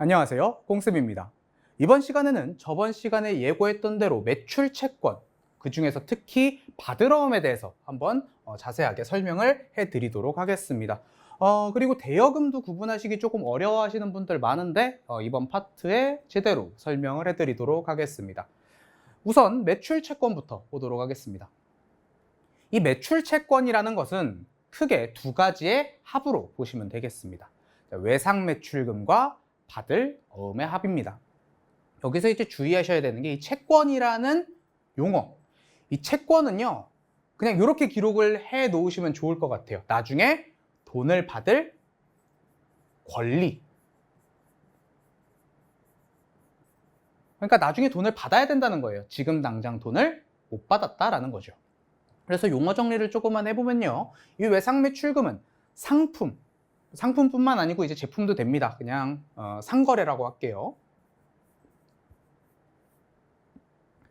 안녕하세요. 꽁습입니다. 이번 시간에는 저번 시간에 예고했던 대로 매출 채권, 그 중에서 특히 바드러움에 대해서 한번 어, 자세하게 설명을 해 드리도록 하겠습니다. 어, 그리고 대여금도 구분하시기 조금 어려워하시는 분들 많은데 어, 이번 파트에 제대로 설명을 해드리도록 하겠습니다. 우선 매출 채권부터 보도록 하겠습니다. 이 매출 채권이라는 것은 크게 두 가지의 합으로 보시면 되겠습니다. 자, 외상 매출금과 받을 어음의 합입니다. 여기서 이제 주의하셔야 되는 게 이 채권이라는 용어. 이 채권은요, 그냥 이렇게 기록을 해 놓으시면 좋을 것 같아요. 나중에 돈을 받을 권리. 그러니까 나중에 돈을 받아야 된다는 거예요. 지금 당장 돈을 못 받았다라는 거죠. 그래서 용어 정리를 조금만 해보면요. 이 외상 매출금은 상품, 상품뿐만 아니고 이제 제품도 됩니다. 그냥 어, 상거래라고 할게요.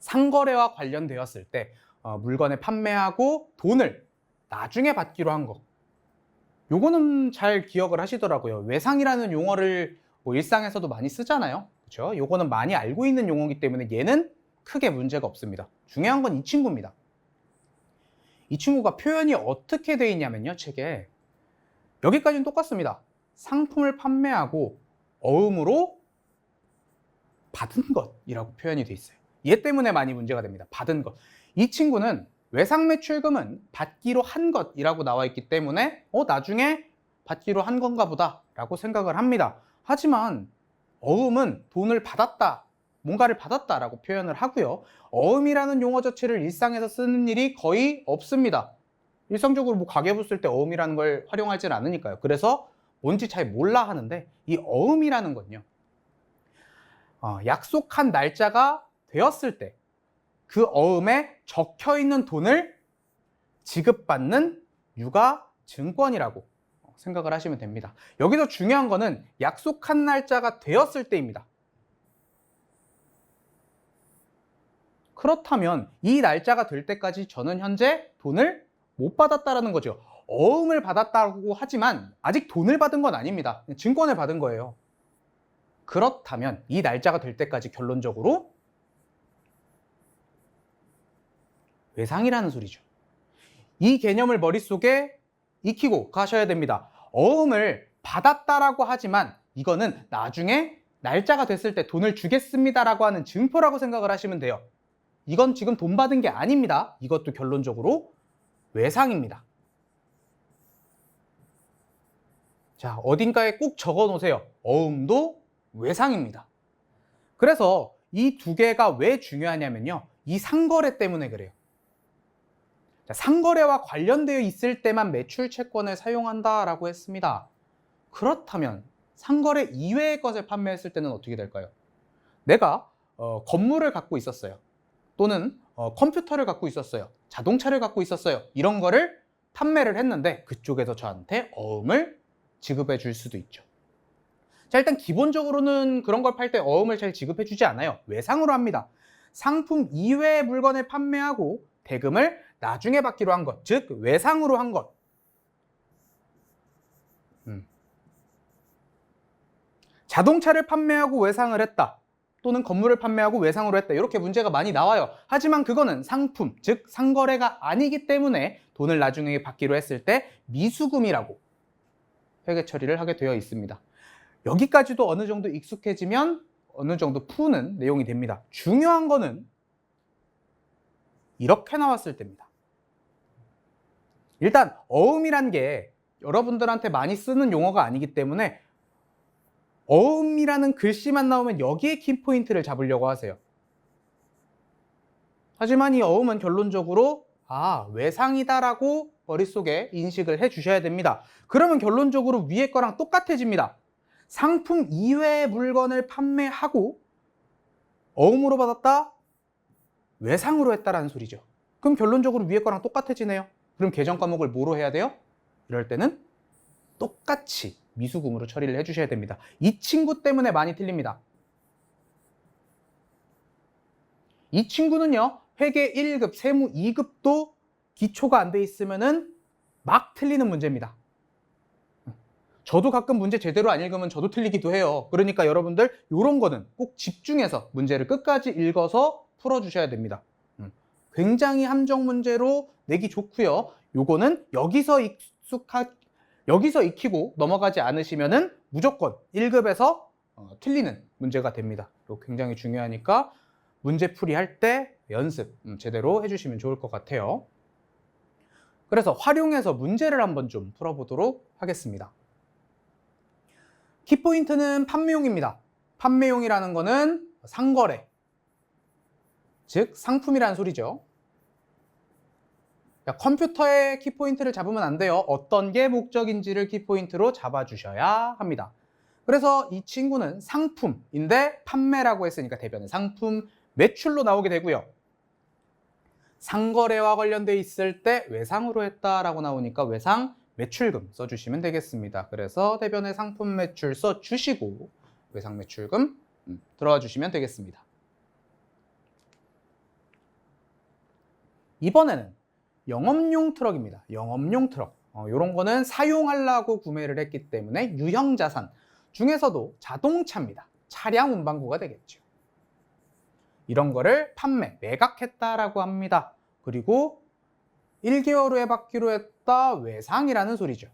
상거래와 관련되었을 때 어, 물건을 판매하고 돈을 나중에 받기로 한 거. 요거는 잘 기억을 하시더라고요. 외상이라는 용어를 뭐 일상에서도 많이 쓰잖아요. 그렇죠? 요거는 많이 알고 있는 용어이기 때문에 얘는 크게 문제가 없습니다. 중요한 건 이 친구입니다. 이 친구가 표현이 어떻게 되어 있냐면요, 책에 여기까지는 똑같습니다. 상품을 판매하고 어음으로 받은 것이라고 표현이 되어 있어요. 얘 때문에 많이 문제가 됩니다. 받은 것. 이 친구는 외상 매출금은 받기로 한 것이라고 나와 있기 때문에 어 나중에 받기로 한 건가 보다라고 생각을 합니다. 하지만 어음은 돈을 받았다, 뭔가를 받았다라고 표현을 하고요. 어음이라는 용어 자체를 일상에서 쓰는 일이 거의 없습니다. 일상적으로 뭐 가계부 쓸 때 어음이라는 걸 활용하지는 않으니까요. 그래서 뭔지 잘 몰라 하는데 이 어음이라는 건요. 어, 약속한 날짜가 되었을 때 그 어음에 적혀 있는 돈을 지급받는 유가 증권이라고 생각을 하시면 됩니다. 여기서 중요한 거는 약속한 날짜가 되었을 때입니다. 그렇다면 이 날짜가 될 때까지 저는 현재 돈을 못 받았다라는 거죠. 어음을 받았다고 하지만 아직 돈을 받은 건 아닙니다. 증권을 받은 거예요. 그렇다면 이 날짜가 될 때까지 결론적으로 외상이라는 소리죠. 이 개념을 머릿속에 익히고 가셔야 됩니다. 어음을 받았다라고 하지만 이거는 나중에 날짜가 됐을 때 돈을 주겠습니다라고 하는 증표라고 생각을 하시면 돼요. 이건 지금 돈 받은 게 아닙니다. 이것도 결론적으로 외상입니다. 자, 어딘가에 꼭 적어 놓으세요. 어음도 외상입니다. 그래서 이 두 개가 왜 중요하냐면요. 이 상거래 때문에 그래요. 자, 상거래와 관련되어 있을 때만 매출 채권을 사용한다라고 했습니다. 그렇다면 상거래 이외의 것을 판매했을 때는 어떻게 될까요? 내가 어, 건물을 갖고 있었어요. 또는 어, 컴퓨터를 갖고 있었어요. 자동차를 갖고 있었어요. 이런 거를 판매를 했는데 그쪽에서 저한테 어음을 지급해 줄 수도 있죠. 자, 일단 기본적으로는 그런 걸 팔 때 어음을 잘 지급해 주지 않아요. 외상으로 합니다. 상품 이외의 물건을 판매하고 대금을 나중에 받기로 한 것, 즉 외상으로 한 것. 음. 자동차를 판매하고 외상을 했다. 또는 건물을 판매하고 외상으로 했다. 이렇게 문제가 많이 나와요. 하지만 그거는 상품, 즉 상거래가 아니기 때문에 돈을 나중에 받기로 했을 때 미수금이라고 회계 처리를 하게 되어 있습니다. 여기까지도 어느 정도 익숙해지면 어느 정도 푸는 내용이 됩니다. 중요한 거는 이렇게 나왔을 때입니다. 일단 어음이란 게 여러분들한테 많이 쓰는 용어가 아니기 때문에 어음이라는 글씨만 나오면 여기에 키포인트를 잡으려고 하세요. 하지만 이 어음은 결론적으로 아 외상이다라고 머릿속에 인식을 해 주셔야 됩니다. 그러면 결론적으로 위에 거랑 똑같아집니다. 상품 이외의 물건을 판매하고 어음으로 받았다 외상으로 했다라는 소리죠. 그럼 결론적으로 위에 거랑 똑같아지네요. 그럼 계정 과목을 뭐로 해야 돼요? 이럴 때는 똑같이 미수금으로 처리를 해주셔야 됩니다. 이 친구 때문에 많이 틀립니다. 이 친구는요, 회계 1급, 세무 2급도 기초가 안 돼 있으면은 막 틀리는 문제입니다. 저도 가끔 문제 제대로 안 읽으면 저도 틀리기도 해요. 그러니까 여러분들 이런 거는 꼭 집중해서 문제를 끝까지 읽어서 풀어주셔야 됩니다. 음, 굉장히 함정 문제로 내기 좋고요. 요거는 여기서 익숙하 여기서 익히고 넘어가지 않으시면은 무조건 1급에서 어, 틀리는 문제가 됩니다. 굉장히 중요하니까 문제 풀이 할 때 연습 음, 제대로 해주시면 좋을 것 같아요. 그래서 활용해서 문제를 한번 좀 풀어보도록 하겠습니다. 키포인트는 판매용입니다. 판매용이라는 거는 상거래, 즉 상품이라는 소리죠. 야, 컴퓨터의 키포인트를 잡으면 안 돼요. 어떤 게 목적인지를 키포인트로 잡아주셔야 합니다. 그래서 이 친구는 상품인데 판매라고 했으니까 대변은 상품 매출로 나오게 되고요. 상거래와 관련돼 있을 때 외상으로 했다라고 나오니까 외상 매출금 써주시면 되겠습니다. 그래서 대변에 상품 매출 써주시고 외상 매출금 음, 들어와 주시면 되겠습니다. 이번에는 영업용 트럭입니다. 영업용 트럭. 어, 이런 거는 사용하려고 구매를 했기 때문에 유형 자산 중에서도 자동차입니다. 차량 운반구가 되겠죠. 이런 거를 판매, 매각했다라고 합니다. 그리고 1개월 후에 받기로 했다 외상이라는 소리죠.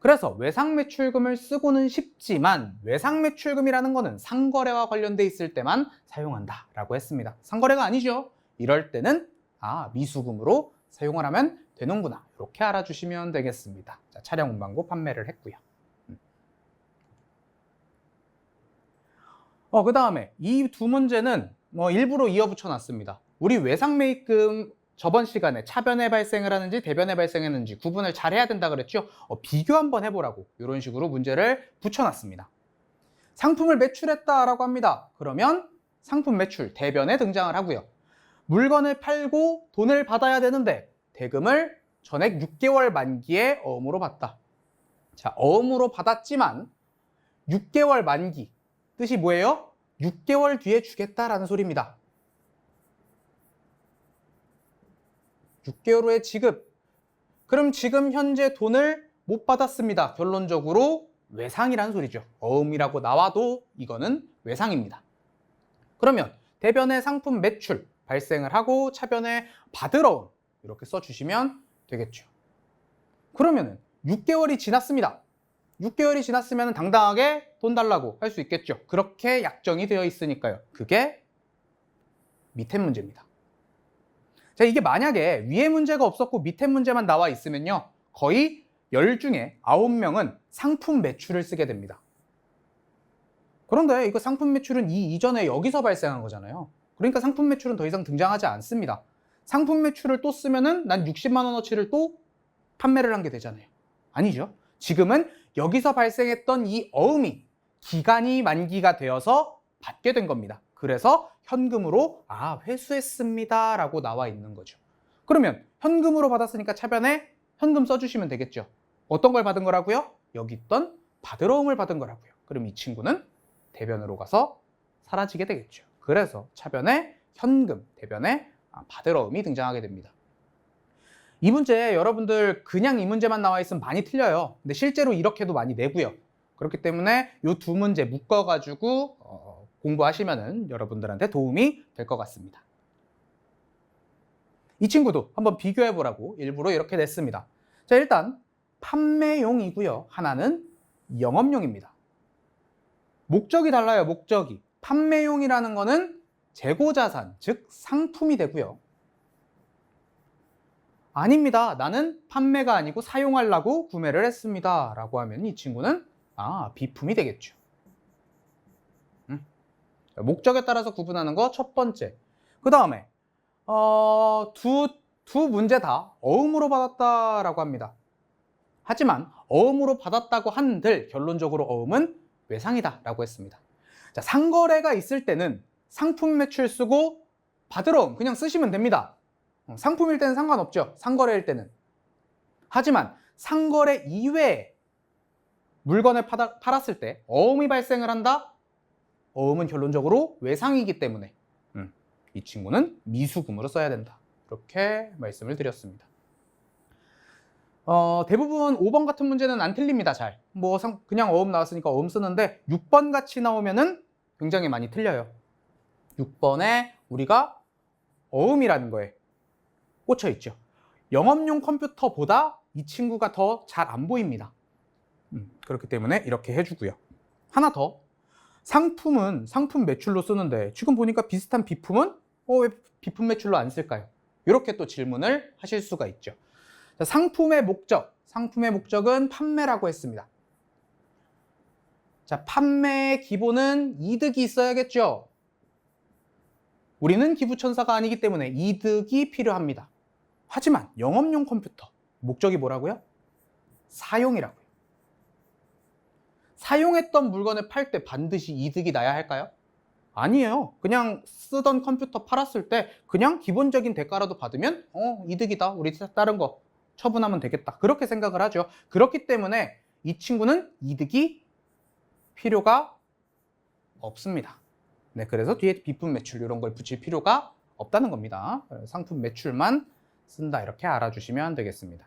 그래서 외상 매출금을 쓰고는 싶지만 외상 매출금이라는 거는 상거래와 관련돼 있을 때만 사용한다라고 했습니다. 상거래가 아니죠. 이럴 때는 아 미수금으로 사용을 하면 되는구나 이렇게 알아주시면 되겠습니다. 자, 차량 운반고 판매를 했고요. 음. 어, 그 다음에 이 두 문제는 뭐 일부러 이어붙여 놨습니다. 우리 외상 매입금 저번 시간에 차변에 발생을 하는지 대변에 발생했는지 구분을 잘 해야 된다 그랬죠? 어, 비교 한번 해보라고 이런 식으로 문제를 붙여놨습니다. 상품을 매출했다라고 합니다. 그러면 상품 매출 대변에 등장을 하고요. 물건을 팔고 돈을 받아야 되는데 대금을 전액 6개월 만기에 어음으로 받다. 자, 어음으로 받았지만 6개월 만기 뜻이 뭐예요? 6개월 뒤에 주겠다라는 소리입니다. 6개월 후에 지급. 그럼 지금 현재 돈을 못 받았습니다. 결론적으로 외상이라는 소리죠. 어음이라고 나와도 이거는 외상입니다. 그러면 대변의 상품 매출 발생을 하고 차변에 받으러 온 이렇게 써주시면 되겠죠. 그러면은 6개월이 지났습니다. 6개월이 지났으면 당당하게 돈 달라고 할 수 있겠죠. 그렇게 약정이 되어 있으니까요. 그게 밑에 문제입니다. 자, 이게 만약에 위에 문제가 없었고 밑에 문제만 나와 있으면요. 거의 10 중에 9명은 상품 매출을 쓰게 됩니다. 그런데 이거 상품 매출은 이 이전에 여기서 발생한 거잖아요. 그러니까 상품 매출은 더 이상 등장하지 않습니다. 상품 매출을 또 쓰면은 난 60만 원어치를 또 판매를 한 게 되잖아요. 아니죠. 지금은 여기서 발생했던 이 어음이 기간이 만기가 되어서 받게 된 겁니다. 그래서 현금으로 아 회수했습니다 라고 나와 있는 거죠. 그러면 현금으로 받았으니까 차변에 현금 써주시면 되겠죠. 어떤 걸 받은 거라고요? 여기 있던 받으러움을 받은 거라고요. 그럼 이 친구는 대변으로 가서 사라지게 되겠죠. 그래서 차변에 현금, 대변에 아, 받으러움이 등장하게 됩니다. 이 문제 여러분들 그냥 이 문제만 나와 있으면 많이 틀려요. 근데 실제로 이렇게도 많이 내고요. 그렇기 때문에 이 두 문제 묶어가지고 어, 공부하시면 여러분들한테 도움이 될 것 같습니다. 이 친구도 한번 비교해 보라고 일부러 이렇게 냈습니다. 자, 일단 판매용이고요. 하나는 영업용입니다. 목적이 달라요, 목적이. 판매용이라는 거는 재고자산, 즉 상품이 되고요. 아닙니다. 나는 판매가 아니고 사용하려고 구매를 했습니다. 라고 하면 이 친구는 아, 비품이 되겠죠. 음. 목적에 따라서 구분하는 거 첫 번째. 그 다음에 어, 두, 두 문제 다 어음으로 받았다라고 합니다. 하지만 어음으로 받았다고 한들 결론적으로 어음은 외상이다라고 했습니다. 자, 상거래가 있을 때는 상품 매출 쓰고 받으러 옴 그냥 쓰시면 됩니다. 어, 상품일 때는 상관없죠. 상거래일 때는. 하지만 상거래 이외에 물건을 팔아, 팔았을 때 어음이 발생을 한다? 어음은 결론적으로 외상이기 때문에 음, 이 친구는 미수금으로 써야 된다. 그렇게 말씀을 드렸습니다. 어, 대부분 5번 같은 문제는 안 틀립니다, 잘. 뭐, 상- 그냥 어음 나왔으니까 어음 쓰는데, 6번 같이 나오면은 굉장히 많이 틀려요. 6번에 우리가 어음이라는 거에 꽂혀 있죠. 영업용 컴퓨터보다 이 친구가 더 잘 안 보입니다. 음, 그렇기 때문에 이렇게 해주고요. 하나 더. 상품은 상품 매출로 쓰는데 지금 보니까 비슷한 비품은 어, 왜 비품 매출로 안 쓸까요? 이렇게 또 질문을 하실 수가 있죠. 자, 상품의 목적. 상품의 목적은 판매라고 했습니다. 자, 판매의 기본은 이득이 있어야겠죠. 우리는 기부천사가 아니기 때문에 이득이 필요합니다. 하지만 영업용 컴퓨터 목적이 뭐라고요? 사용이라고요. 사용했던 물건을 팔 때 반드시 이득이 나야 할까요? 아니에요. 그냥 쓰던 컴퓨터 팔았을 때 그냥 기본적인 대가라도 받으면 어 이득이다. 우리 다른 거 처분하면 되겠다. 그렇게 생각을 하죠. 그렇기 때문에 이 친구는 이득이 필요가 없습니다. 네, 그래서 뒤에 비품 매출 이런 걸 붙일 필요가 없다는 겁니다. 상품 매출만 쓴다 이렇게 알아주시면 되겠습니다.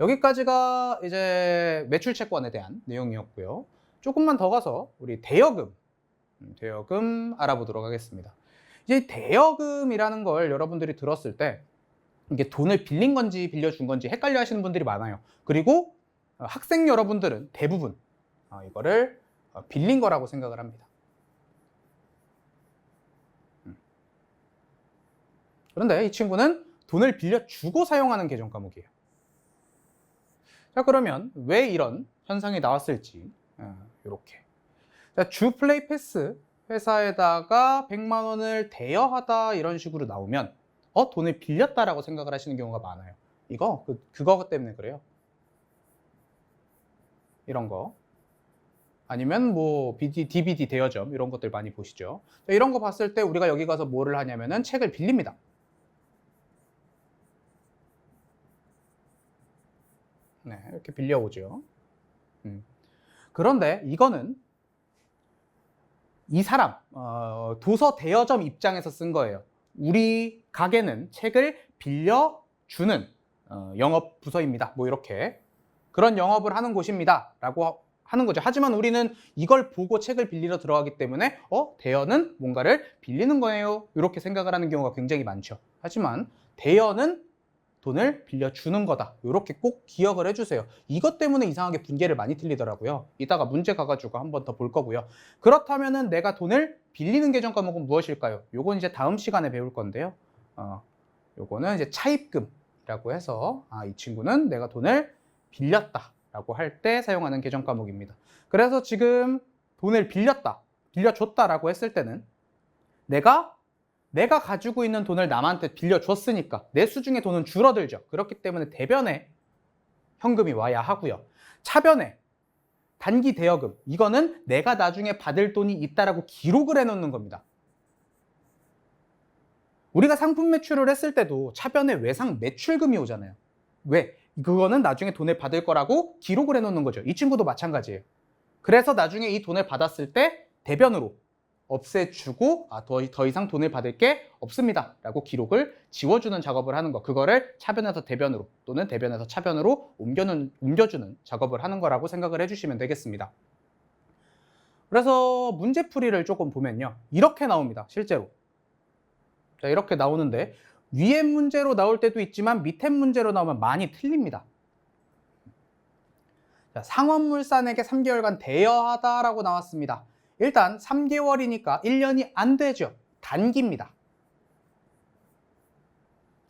여기까지가 이제 매출 채권에 대한 내용이었고요. 조금만 더 가서 우리 대여금, 음, 대여금 알아보도록 하겠습니다. 이제 대여금이라는 걸 여러분들이 들었을 때 이게 돈을 빌린 건지 빌려준 건지 헷갈려 하시는 분들이 많아요. 그리고 어, 학생 여러분들은 대부분 어, 이거를 어, 빌린 거라고 생각을 합니다. 음. 그런데 이 친구는 돈을 빌려 주고 사용하는 계정 과목이에요. 자, 그러면 왜 이런 현상이 나왔을지, 이렇게. 자, 주 플레이 패스 회사에다가 100만 원을 대여하다 이런 식으로 나오면, 어, 돈을 빌렸다라고 생각을 하시는 경우가 많아요. 이거, 그, 그거 때문에 그래요. 이런 거. 아니면 뭐 BD, DVD 대여점 이런 것들 많이 보시죠. 자, 이런 거 봤을 때 우리가 여기 가서 뭐를 하냐면은 책을 빌립니다. 네, 이렇게 빌려오죠. 음. 그런데 이거는 이 사람, 어, 도서 대여점 입장에서 쓴 거예요. 우리 가게는 책을 빌려 주는 어, 영업 부서입니다. 뭐 이렇게. 그런 영업을 하는 곳입니다. 라고 하는 거죠. 하지만 우리는 이걸 보고 책을 빌리러 들어가기 때문에 어, 대여는 뭔가를 빌리는 거예요. 이렇게 생각을 하는 경우가 굉장히 많죠. 하지만 대여는 돈을 빌려주는 거다. 이렇게 꼭 기억을 해주세요. 이것 때문에 이상하게 분계를 많이 틀리더라고요. 이따가 문제 가가지고 한 번 더 볼 거고요. 그렇다면은 내가 돈을 빌리는 계정 과목은 무엇일까요? 요건 이제 다음 시간에 배울 건데요. 어, 요거는 이제 차입금이라고 해서 아, 이 친구는 내가 돈을 빌렸다 라고 할 때 사용하는 계정 과목입니다. 그래서 지금 돈을 빌렸다, 빌려줬다 라고 했을 때는 내가 내가 가지고 있는 돈을 남한테 빌려줬으니까 내 수중에 돈은 줄어들죠. 그렇기 때문에 대변에 현금이 와야 하고요. 차변에 단기 대여금 이거는 내가 나중에 받을 돈이 있다라고 기록을 해놓는 겁니다. 우리가 상품 매출을 했을 때도 차변에 외상 매출금이 오잖아요. 왜? 그거는 나중에 돈을 받을 거라고 기록을 해놓는 거죠. 이 친구도 마찬가지예요. 그래서 나중에 이 돈을 받았을 때 대변으로 없애주고 아, 더, 더 이상 돈을 받을 게 없습니다. 라고 기록을 지워주는 작업을 하는 거. 그거를 차변에서 대변으로 또는 대변에서 차변으로 옮겨는, 옮겨주는 작업을 하는 거라고 생각을 해주시면 되겠습니다. 그래서 문제풀이를 조금 보면요. 이렇게 나옵니다 실제로. 자 이렇게 나오는데 위에 문제로 나올 때도 있지만 밑에 문제로 나오면 많이 틀립니다 자, 상원물산에게 3개월간 대여하다라고 나왔습니다 일단 3개월이니까 1년이 안 되죠. 단기입니다.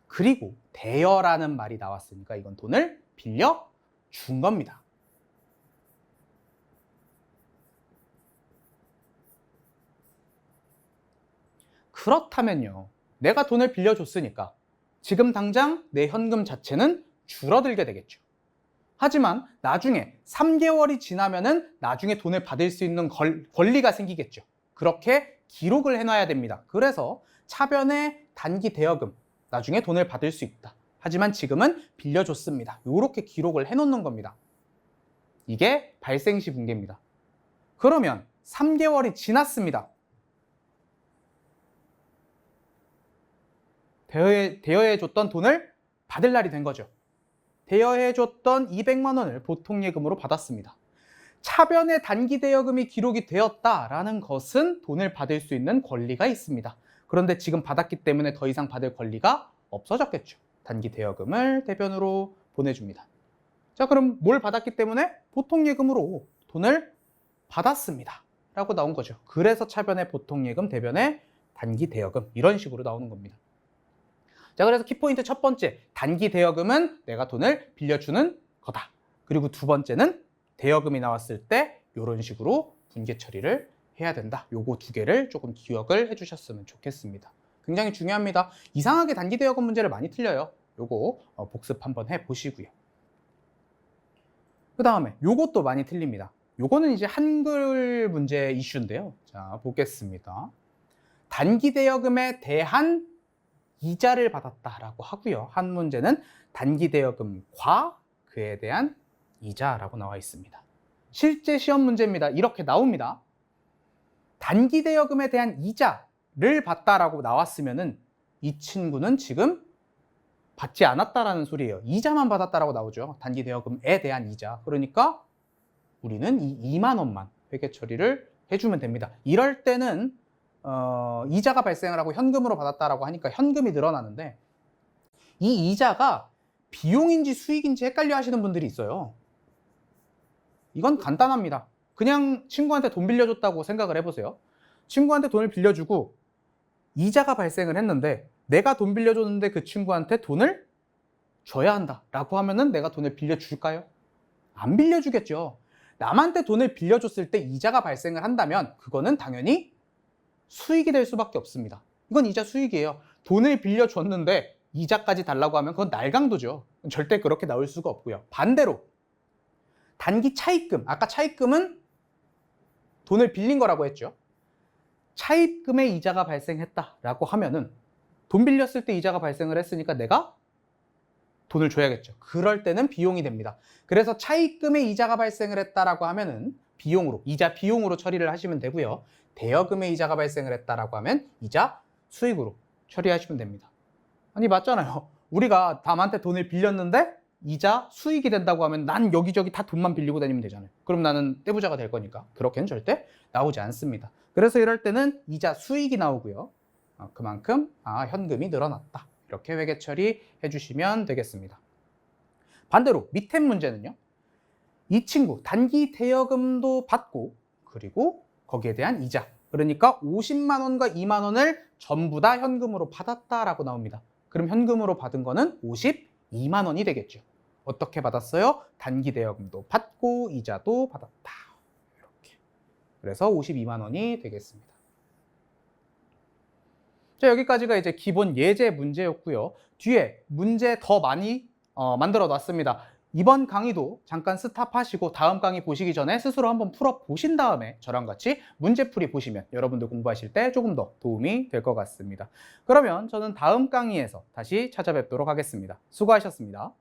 그리고 대여라는 말이 나왔으니까 이건 돈을 빌려 준 겁니다. 그렇다면요. 내가 돈을 빌려줬으니까 지금 당장 내 현금 자체는 줄어들게 되겠죠. 하지만 나중에 3개월이 지나면은 나중에 돈을 받을 수 있는 걸, 권리가 생기겠죠. 그렇게 기록을 해놔야 됩니다. 그래서 차변의 단기 대여금, 나중에 돈을 받을 수 있다. 하지만 지금은 빌려줬습니다. 이렇게 기록을 해놓는 겁니다. 이게 발생시 분계입니다. 그러면 3개월이 지났습니다. 대여해, 대여해 줬던 돈을 받을 날이 된 거죠. 대여해 줬던 200만 원을 보통 예금으로 받았습니다. 차변에 단기 대여금이 기록이 되었다라는 것은 돈을 받을 수 있는 권리가 있습니다. 그런데 지금 받았기 때문에 더 이상 받을 권리가 없어졌겠죠. 단기 대여금을 대변으로 보내줍니다. 자, 그럼 뭘 받았기 때문에 보통 예금으로 돈을 받았습니다. 라고 나온 거죠. 그래서 차변의 보통 예금, 대변의 단기 대여금 이런 식으로 나오는 겁니다. 자, 그래서 키포인트 첫 번째, 단기 대여금은 내가 돈을 빌려주는 거다. 그리고 두 번째는 대여금이 나왔을 때 이런 식으로 분계 처리를 해야 된다. 요거 두 개를 조금 기억을 해주셨으면 좋겠습니다. 굉장히 중요합니다. 이상하게 단기 대여금 문제를 많이 틀려요. 요거 어, 복습 한번 해보시고요. 그 다음에 요것도 많이 틀립니다. 요거는 이제 한글 문제 이슈인데요. 자, 보겠습니다. 단기 대여금에 대한 이자를 받았다라고 하고요. 한 문제는 단기 대여금과 그에 대한 이자라고 나와 있습니다. 실제 시험 문제입니다. 이렇게 나옵니다. 단기 대여금에 대한 이자를 받다라고 나왔으면은 이 친구는 지금 받지 않았다라는 소리예요. 이자만 받았다라고 나오죠. 단기 대여금에 대한 이자. 그러니까 우리는 이 2만 원만 회계 처리를 해주면 됩니다. 이럴 때는 어, 이자가 발생을 하고 현금으로 받았다라고 하니까 현금이 늘어나는데 이 이자가 비용인지 수익인지 헷갈려 하시는 분들이 있어요. 이건 간단합니다. 그냥 친구한테 돈 빌려줬다고 생각을 해보세요. 친구한테 돈을 빌려주고 이자가 발생을 했는데 내가 돈 빌려줬는데 그 친구한테 돈을 줘야 한다라고 하면은 내가 돈을 빌려줄까요? 안 빌려주겠죠. 남한테 돈을 빌려줬을 때 이자가 발생을 한다면 그거는 당연히 수익이 될 수밖에 없습니다. 이건 이자 수익이에요. 돈을 빌려줬는데 이자까지 달라고 하면 그건 날강도죠. 절대 그렇게 나올 수가 없고요. 반대로 단기 차입금, 아까 차입금은 돈을 빌린 거라고 했죠. 차입금의 이자가 발생했다라고 하면은 돈 빌렸을 때 이자가 발생을 했으니까 내가 돈을 줘야겠죠. 그럴 때는 비용이 됩니다. 그래서 차입금의 이자가 발생을 했다라고 하면은 비용으로, 이자 비용으로 처리를 하시면 되고요. 대여금의 이자가 발생을 했다라고 하면 이자 수익으로 처리하시면 됩니다. 아니 맞잖아요. 우리가 남한테 돈을 빌렸는데 이자 수익이 된다고 하면 난 여기저기 다 돈만 빌리고 다니면 되잖아요. 그럼 나는 떼부자가 될 거니까 그렇게는 절대 나오지 않습니다. 그래서 이럴 때는 이자 수익이 나오고요. 어, 그만큼 아 현금이 늘어났다. 이렇게 회계 처리해 주시면 되겠습니다. 반대로 밑에 문제는요. 이 친구 단기 대여금도 받고 그리고 거기에 대한 이자 그러니까 50만 원과 2만 원을 전부 다 현금으로 받았다라고 나옵니다. 그럼 현금으로 받은 거는 52만 원이 되겠죠. 어떻게 받았어요? 단기 대여금도 받고 이자도 받았다. 이렇게. 그래서 52만 원이 되겠습니다. 자, 여기까지가 이제 기본 예제 문제였고요. 뒤에 문제 더 많이 어, 만들어 놨습니다. 이번 강의도 잠깐 스탑하시고 다음 강의 보시기 전에 스스로 한번 풀어 보신 다음에 저랑 같이 문제풀이 보시면 여러분들 공부하실 때 조금 더 도움이 될 것 같습니다. 그러면 저는 다음 강의에서 다시 찾아뵙도록 하겠습니다. 수고하셨습니다.